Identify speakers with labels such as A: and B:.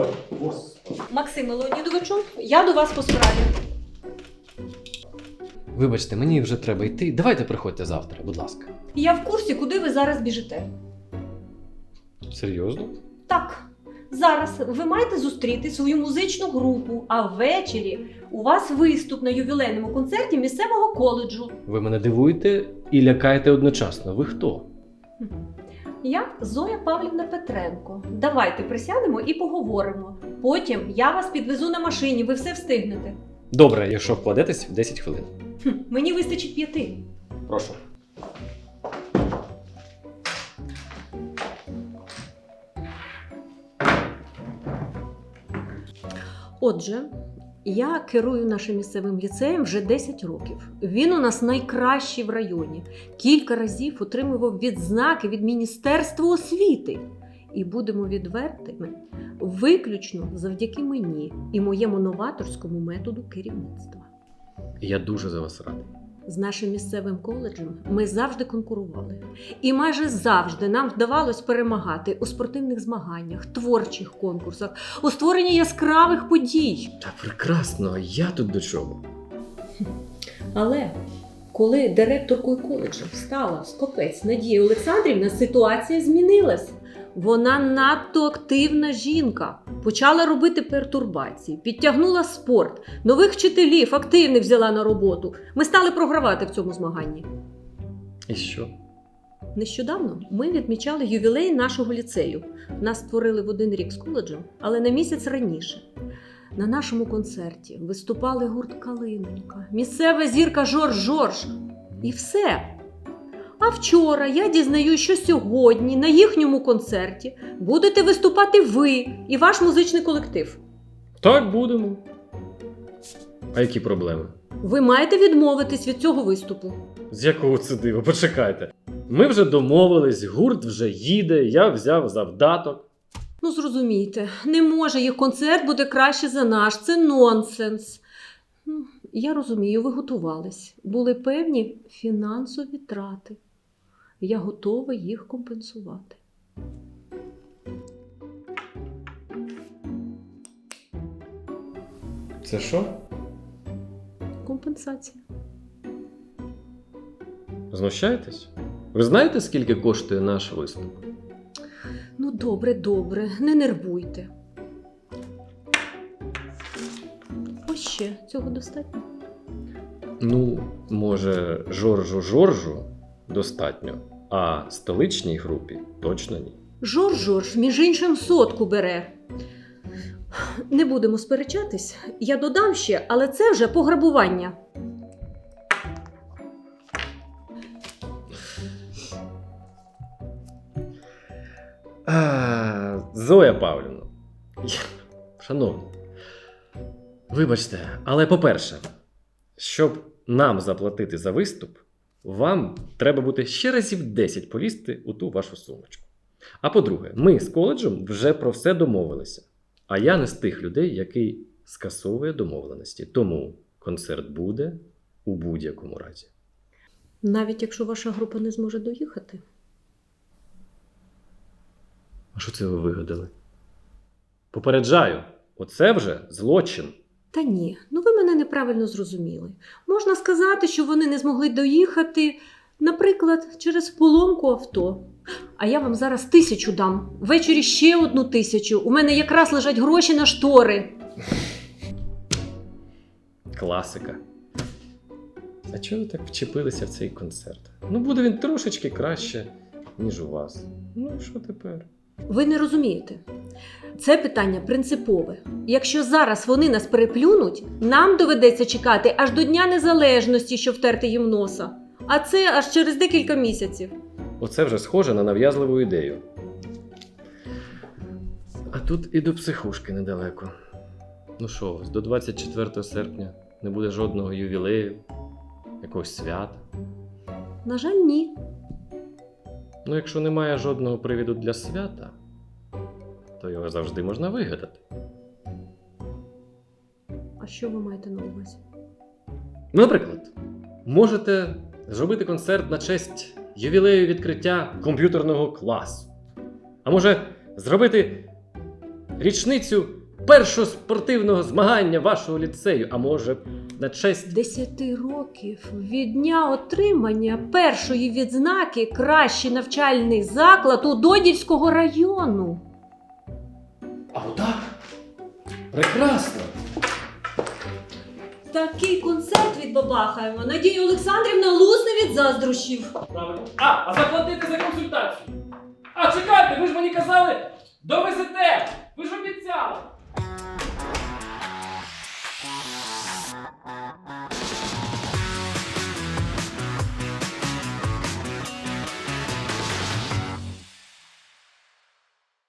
A: Ой, господи.
B: Максиме Леонідовичу, я до вас по справі.
A: Вибачте, мені вже треба йти. Давайте приходьте завтра, будь ласка.
B: Я в курсі, куди ви зараз біжите.
A: Серйозно?
B: Так, зараз ви маєте зустріти свою музичну групу, а ввечері у вас виступ на ювілейному концерті місцевого коледжу.
A: Ви мене дивуєте і лякаєте одночасно. Ви хто?
B: Я Зоя Павлівна Петренко. Давайте присядемо і поговоримо. Потім я вас підвезу на машині, ви все встигнете.
A: Добре, якщо вкладетесь в 10 хвилин.
B: Хм, мені вистачить п'яти.
A: Прошу.
B: Отже, я керую нашим місцевим ліцеєм вже 10 років. Він у нас найкращий в районі. Кілька разів отримував відзнаки від Міністерства освіти. І будемо відвертими, виключно завдяки мені і моєму новаторському методу керівництва.
A: Я дуже за вас радий.
B: З нашим місцевим коледжем ми завжди конкурували. І майже завжди нам вдавалось перемагати у спортивних змаганнях, творчих конкурсах, у створенні яскравих подій.
A: Та прекрасно, я тут до чого?
B: Але коли директоркою коледжу стала скопець Надія Олександрівна, ситуація змінилась. Вона надто активна жінка. Почала робити пертурбації, підтягнула спорт, нових вчителів активних взяла на роботу. Ми стали програвати в цьому змаганні.
A: І що?
B: Нещодавно ми відмічали ювілей нашого ліцею. Нас створили в один рік з коледжем, але на місяць раніше. На нашому концерті виступали гурт Калиненька, місцева зірка Жорж Жорж. І все. А вчора я дізнаюсь, що сьогодні на їхньому концерті будете виступати ви і ваш музичний колектив.
A: Так будемо. А які проблеми?
B: Ви маєте відмовитись від цього виступу.
A: З якого це диво? Почекайте. Ми вже домовились, гурт вже їде, я взяв завдаток.
B: Ну, зрозумійте, не може їх концерт буде краще за наш. Це нонсенс. Ну, Я розумію, ви готувались. Були певні фінансові трати. Я готова їх компенсувати.
A: Це що?
B: Компенсація.
A: Знущаєтесь? Ви знаєте, скільки коштує наш виступ?
B: Ну, добре, добре, не нервуйте. Ось ще цього достатньо.
A: Ну, може, Жоржу Жоржу достатньо, а столичній групі точно ні.
B: Жорж Жорж, між іншим, сотку бере. Не будемо сперечатись. Я додам ще, але це вже пограбування.
A: А, Зоя Павлівна. Шановні, вибачте, але по-перше, щоб нам заплатити за виступ, вам треба буде ще разів 10 полізти у ту вашу сумочку. А по-друге, ми з коледжем вже про все домовилися. А я не з тих людей, який скасовує домовленості. Тому концерт буде у будь-якому разі.
B: Навіть якщо ваша група не зможе доїхати.
A: А що це ви вигадали? Попереджаю, оце вже злочин.
B: Та ні, ну ви неправильно зрозуміли. Можна сказати, що вони не змогли доїхати, наприклад, через поломку авто. А я вам зараз тисячу дам. Ввечері ще одну тисячу. У мене якраз лежать гроші на штори.
A: Класика. А чого ви так вчепилися в цей концерт? Ну, буде він трошечки краще, ніж у вас. Ну, що тепер?
B: Ви не розумієте. Це питання принципове. Якщо зараз вони нас переплюнуть, нам доведеться чекати аж до Дня Незалежності, щоб втерти їм носа. А це аж через декілька місяців.
A: Оце вже схоже на нав'язливу ідею. А тут і до психушки недалеко. Ну що, вас, до 24 серпня не буде жодного ювілею, якогось свята.
B: На жаль, ні.
A: Ну, якщо немає жодного привіду для свята, то його завжди можна вигадати.
B: А що ви маєте на увазі?
A: Наприклад, можете зробити концерт на честь ювілею відкриття комп'ютерного класу. А може, зробити річницю першого спортивного змагання вашого ліцею, а може, на честь.
B: Десяти років від дня отримання першої відзнаки кращий навчальний заклад у Додівського району.
A: А отак? Прекрасно!
B: Такий концерт відбабахаємо. Надія Олександрівна лусне від заздрощів.
A: Правильно. А, а заплатити за консультацію. А чекайте, ви ж мені казали, довезете!